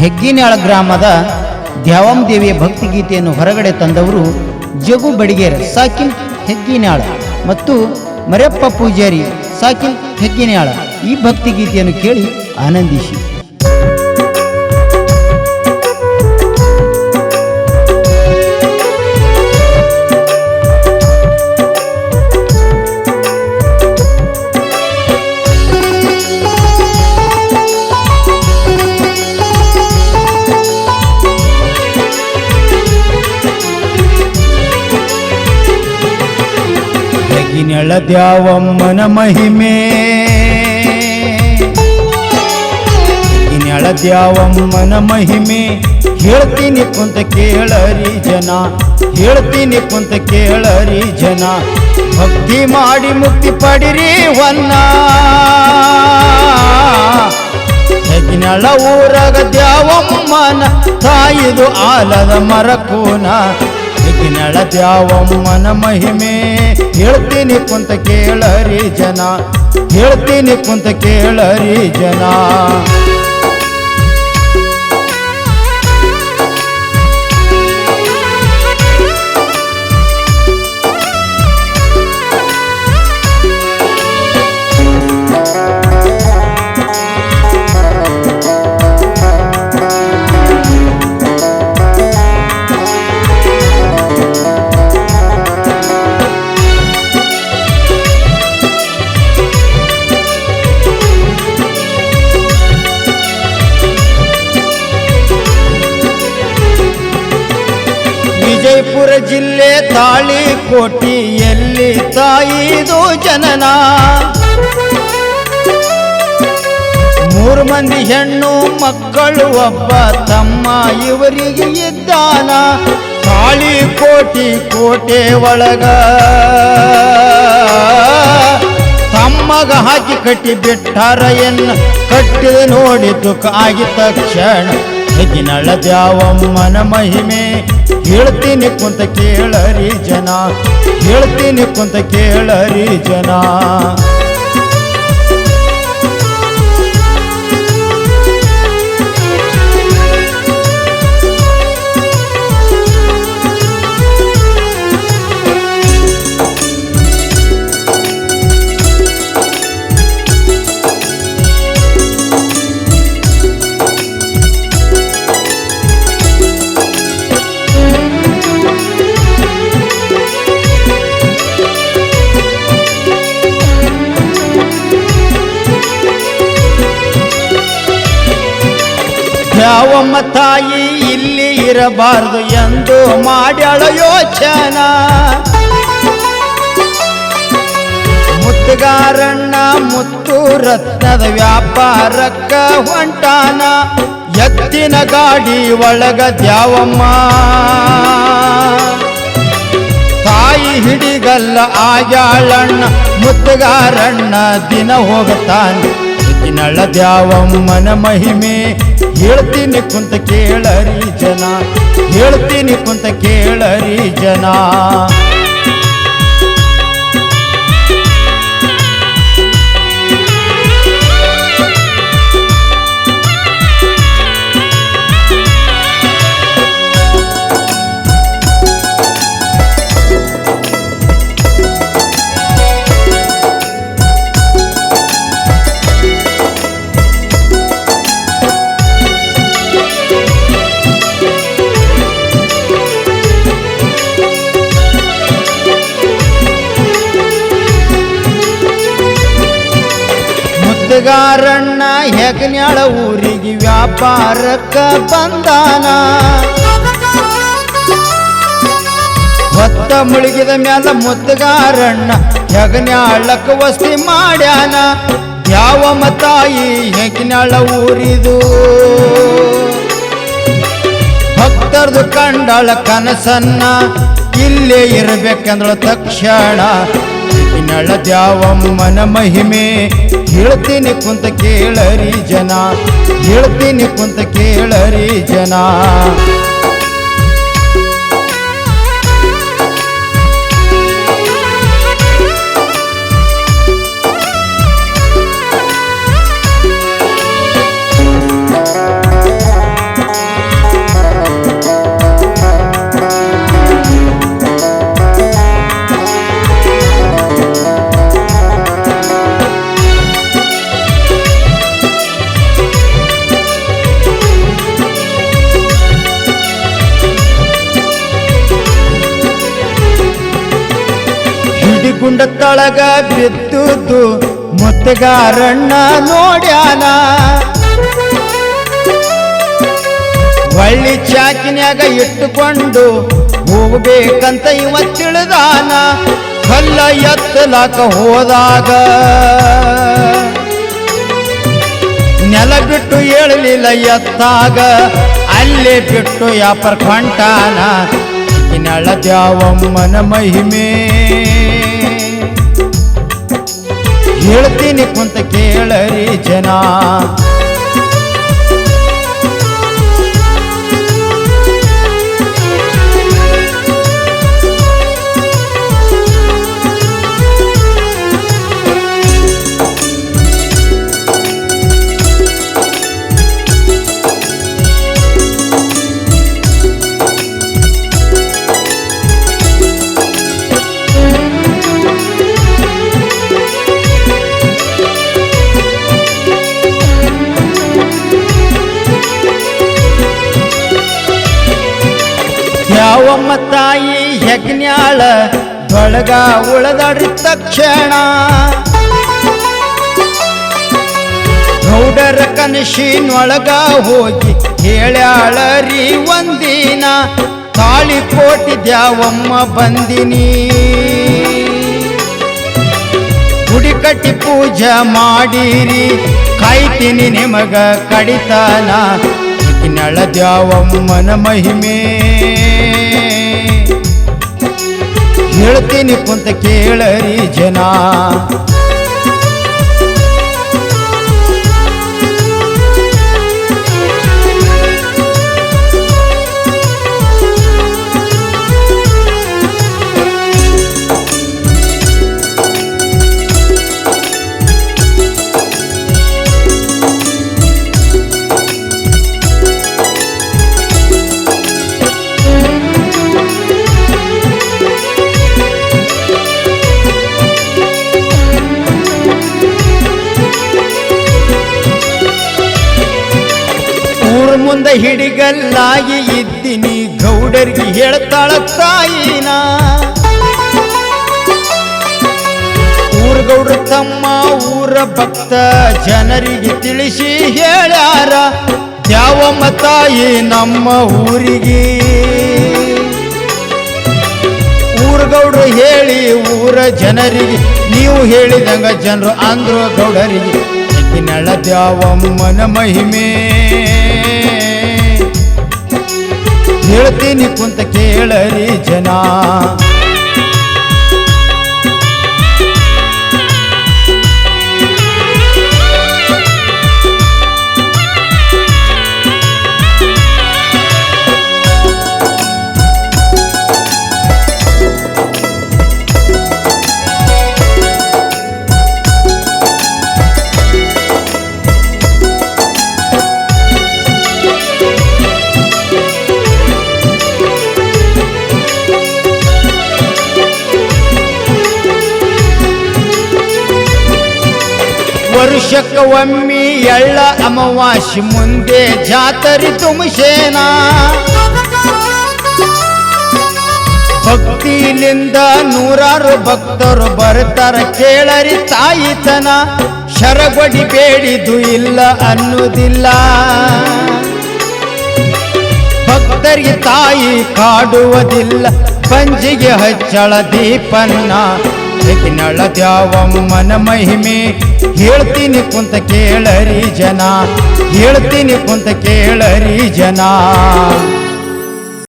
ಹೆಗ್ಗಿನ್ಯಾಳ ಗ್ರಾಮದ ದ್ಯಾವಂ ದೇವಿಯ ಭಕ್ತಿಗೀತೆಯನ್ನು ಹೊರಗಡೆ ತಂದವರು ಜಗು ಬಡಿಗೇರ ಸಾಕಿನ್ ಹೆಗ್ಗಿನಾಳ ಮತ್ತು ಮರೆಯಪ್ಪ ಪೂಜಾರಿ ಸಾಕಿನ್ ಹೆಗ್ಗಿನಾಳ ಈ ಭಕ್ತಿಗೀತೆಯನ್ನು ಕೇಳಿ ಆನಂದಿಸಿ. ಹೆಗ್ಗಿನ್ಯಾಳ ದ್ಯಾವಮ್ಮನ ಮಹಿಮೆ. ಹೆಗ್ಗಿನ್ಯಾಳ ದ್ಯಾವಮ್ಮನ ಮಹಿಮೆ. ಹೇಳ್ತೀನಿ ಕುಂತ ಕೇಳರಿ ಜನ, ಹೇಳ್ತೀನಿ ಕುಂತ ಕೇಳರಿ ಜನ. ಭಕ್ತಿ ಮಾಡಿ ಮುಕ್ತಿ ಪಡಿರಿ ವನ್ನ. ಹೆಗ್ಗಿನಳ ಊರಗ ದ್ಯಾವಮ್ಮನ ತಾಯಿದು ಆಲದ ಮರಕೂನ. ಹೆಗ್ಗಿನಳ ದ್ಯಾವಮ್ಮನ ಮಹಿಮೆ. ಹೇಳ್ತೀನಿ ಕುಂತ ಕೇಳರಿ ಜನ. ಹೇಳ್ತೀನಿ ಕುಂತ ಕೇಳರಿ ಜನ. ವಿಜಯಪುರ ಜಿಲ್ಲೆ ತಾಳಿಕೋಟೆಯಲ್ಲಿ ತಾಯಿದು ಜನನ. ಮೂರು ಮಂದಿ ಹೆಣ್ಣು ಮಕ್ಕಳು, ಒಬ್ಬ ತಮ್ಮ, ಇವರಿಗೆ ಇದ್ದಾನ ತಾಳಿಕೋಟಿ ಕೋಟೆ ಒಳಗ. ತಮ್ಮಗ ಹಾಕಿ ಕಟ್ಟಿ ಬಿಟ್ಟಾರ ಎನ್ನ ಕಟ್ಟಿದ ನೋಡಿ ದುಃಖ ತಕ್ಷಣ ಹೆಗ್ಗಿನಳ ದ್ಯಾವಮ್ಮನ ಮಹಿಮೆ. ಹೇಳ್ತೀನಿ ಕುಂತ ಕೇಳರಿ ಜನ. ಹೇಳ್ತೀನಿ ಕುಂತ ಕೇಳರಿ ಜನ. ಯಾವಮ್ಮ ತಾಯಿ ಇಲ್ಲಿ ಇರಬಾರದು ಎಂದು ಮಾಡ್ಯಾಳ ಯೋಚನ. ಮುತ್ತುಗಾರಣ್ಣ ಮುತ್ತು ರತ್ನದ ವ್ಯಾಪಾರಕ್ಕ ಹೊಂಟಾನ. ಎತ್ತಿನ ಗಾಡಿ ಒಳಗ ದ್ಯಾವಮ್ಮ. ತಾಯಿ ಹಿಡಿಗಲ್ಲ ಆಗ್ಯಾಳಣ್ಣ, ಮುತ್ತುಗಾರಣ್ಣ ದಿನ ಹೋಗ್ತಾನೆ. ದ್ಯಾವಮ್ಮನ ಮಹಿಮೆ ಹೇಳ್ತೀನಿ ಕುಂತ ಕೇಳರಿ ಜನ. ಹೇಳ್ತೀನಿ ಕುಂತ ಕೇಳರಿ ಜನ. ಮುತ್ತುಗಾರಣ್ಣ ಹೆಗ್ನ್ಯಾಳ ಊರಿಗೆ ವ್ಯಾಪಾರಕ್ಕ ಬಂದಾನ. ಹೊತ್ತ ಮುಳುಗಿದ ಮ್ಯಾಲ ಮುದ್ದುಗಾರಣ್ಣ ಹೆಗ್ನ್ಯಾಳಕ್ಕ ವಸ್ತಿ ಮಾಡ್ಯಾನ. ಯಾವ ಮತಾಯಿ ಹೆಗ್ನ್ಯಾಳ ಊರಿದು? ಭಕ್ತರದು ಕಂಡಾಳ ಕನಸನ್ನ ಇಲ್ಲೇ ಇರಬೇಕಂದ್ರ ತಕ್ಷಣ. ಹೆಗ್ನಾಳ ದ್ಯಾವಮ್ಮನ ಮಹಿಮೆ ಹೇಳ್ತೀನಿ ಕುಂತ ಕೇಳರಿ ಜನ ಹೇಳ್ತೀನಿ ಕುಂತ ಕೇಳರಿ ಜನ. ಗುಂಡ ತಳಗ ಬಿದ್ದುದು ಮುತ್ತಗಾರಣ್ಣ ನೋಡ್ಯಾನ. ಒಳ್ಳಿ ಚಾಕಿನ್ಯಾಗ ಇಟ್ಟುಕೊಂಡು ಹೋಗ್ಬೇಕಂತ ಇವ ತಿಳಿದಾನ. ಕಲ್ಲ ಎತ್ತಲಾಕ ಹೋದಾಗ ನೆಲ ಬಿಟ್ಟು ಹೇಳಲಿಲ್ಲ ಎತ್ತಾಗ. ಅಲ್ಲೇ ಬಿಟ್ಟು ಯಾಪರ್ ಕೊಂಟಾನ. ಇನ್ನಳ ದ್ಯಾವಮ್ಮನ ಮಹಿಮೆ. ಹೇಳ್ತೀನಿ ಕುಂತ ಕೇಳರಿ ಜನ. ಯಾವಮ್ಮ ತಾಯಿ ಯಜ್ಞಾಳ, ಬಳಗ ಉಳದಾಡಿ ತಕ್ಷಣ ಗೌಡರ ಕನಸಿನೊಳಗ ಹೋಗಿ ಹೇಳ್ಯಾಳರಿ ಒಂದಿನ ತಾಳಿ ದ್ಯಾವಮ್ಮ ಬಂದಿನಿ. ಗುಡಿ ಕಟ್ಟಿ ಪೂಜೆ ಮಾಡಿರಿ, ಕಾಯ್ತೀನಿ ನಿಮಗ ಕಡಿತಾನ. ನಳ ದ್ಯಾವಮ್ಮನ ಮಹಿಮೆ ಹೇಳ್ತೀನಿ ಕುಂತ ಕೇಳರಿ ಜನ. ಹಿಡಿಗಲ್ಲಾಗಿ ಇದ್ದೀನಿ, ಗೌಡರಿಗೆ ಹೇಳ್ತಾಳ ತಾಯಿನ. ಊರ್ ಗೌಡ್ರ ತಮ್ಮ ಊರ ಭಕ್ತ, ಜನರಿಗೆ ತಿಳಿಸಿ ಹೇಳ್ಯಾರ ಯಾವ ತಾಯಿ ನಮ್ಮ ಊರಿಗೆ. ಊರ ಗೌಡ್ರು ಹೇಳಿ, ಊರ ಜನರಿಗೆ, ನೀವು ಹೇಳಿದಂಗ ಜನರು ಅಂದ್ರು ಗೌಡರಿಗೆ. ನಳ ದ್ಯಾವಮ್ಮನ ಮಹಿಮೆ. ಹೇಳ್ತೀನಿ ಕುಂತ ಕೇಳರಿ ಜನ. ಒಮ್ಮಿ ಎಳ್ಳ ಅಮವಾಸಿ ಮುಂದೆ ಜಾತರಿ ತುಮಶೇನ. ಭಕ್ತಿಲಿಂದ ನೂರಾರು ಭಕ್ತರು ಬರ್ತಾರ ಕೇಳರಿ ತಾಯಿತನ. ಶರಗೊಡಿ ಬೇಡಿದು ಇಲ್ಲ ಅನ್ನುವುದಿಲ್ಲ ಭಕ್ತರಿಗೆ ತಾಯಿ ಕಾಡುವುದಿಲ್ಲ. ಪಂಜಿಗೆ ಹಚ್ಚಳ ದೀಪನ್ನ. ದ್ಯಾವಮ್ಮನ ಮಹಿಮೆ. ಹೇಳ್ತೀನಿ ಕುಂತ ಕೇಳರಿ ಜನ ಹೇಳ್ತೀನಿ ಕುಂತ ಕೇಳರಿ ಜನ.